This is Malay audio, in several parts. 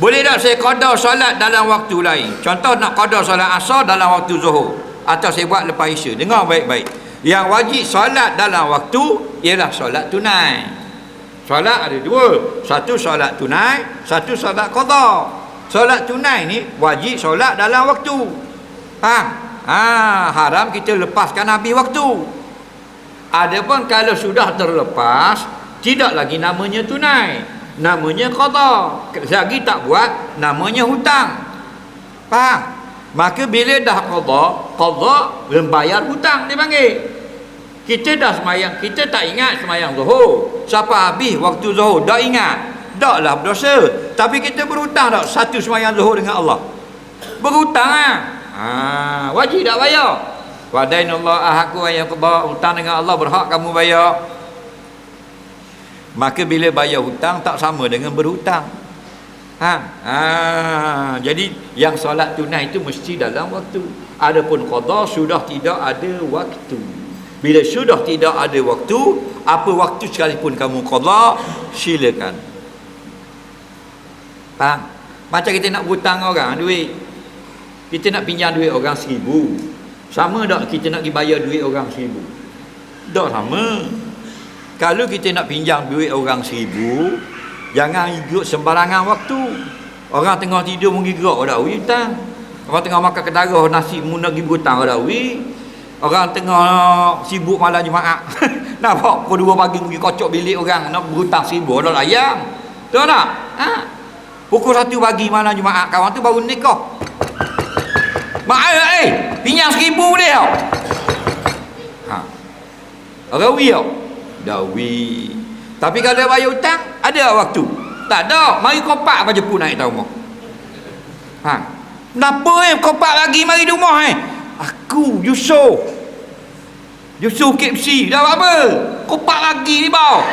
Boleh tak saya qada solat dalam waktu lain? Contoh nak qada solat asar dalam waktu zuhur atau saya buat lepas isya. Dengar baik-baik. Yang wajib solat dalam waktu ialah solat tunai. Solat ada dua. Satu solat tunai, satu solat qada. Solat tunai ni wajib solat dalam waktu. Faham? Ha, haram kita lepaskan habis waktu. Adapun kalau sudah terlepas, tidak lagi namanya tunai namanya qada lagi tak buat namanya hutang. Faham? Maka bila dah qada qada membayar hutang dia panggil. Kita dah semayang kita tak ingat semayang zuhur. Siapa habis waktu zuhur? Dah ingat. Dah lah berdosa. Tapi kita berhutang tak satu semayang zuhur dengan Allah? Berhutang ah. Ha, wajib tak bayar? Wadainallah ahakku ayat qada hutang dengan Allah berhak kamu bayar maka bila bayar hutang tak sama dengan berhutang. Ha? ha jadi yang solat tunai itu mesti dalam waktu. Adapun qada sudah tidak ada waktu. Bila sudah tidak ada waktu apa waktu sekalipun kamu qada silakan. Faham? Macam kita nak hutang orang duit. Kita nak pinjam duit orang seribu. Sama tak kita nak dibayar duit orang seribu? Tak sama kalau kita nak pinjam duit orang seribu jangan ikut sembarangan waktu. Orang tengah tidur mungkin gerak wi hutang orang tengah makan kedarah nasi muna pergi berhutang wi orang tengah sibuk malam Jumaat. Nampak pukul 2 pagi pergi kocok bilik orang nak berhutang seribu dah ayam. Tahu tak? Ha? pukul 1 pagi malam Jumaat kawan tu baru nikah. Mak eh pinjam seribu dia. Ha. orang tau dawi. Tapi kalau bayar hutang ada waktu. Tak ada. Mari kopak apa pun naik tahu ha. Kenapa eh? Kopak lagi mari di rumah eh? Aku Yusuf Yusuf KFC dah apa? Kopak lagi ni bau.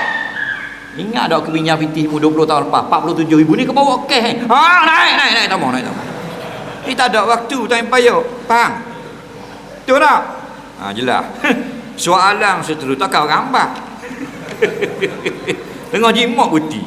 Ingat tak pinjam fitih 20 tahun lepas? 47 ribu ni kau bawa cash eh? Ha naik naik naik tamu naik tamu ni tak ada waktu tak payah faham? Betul tak? Ha jelas. Soalan seterusnya kau gambar Tengah jimat putih.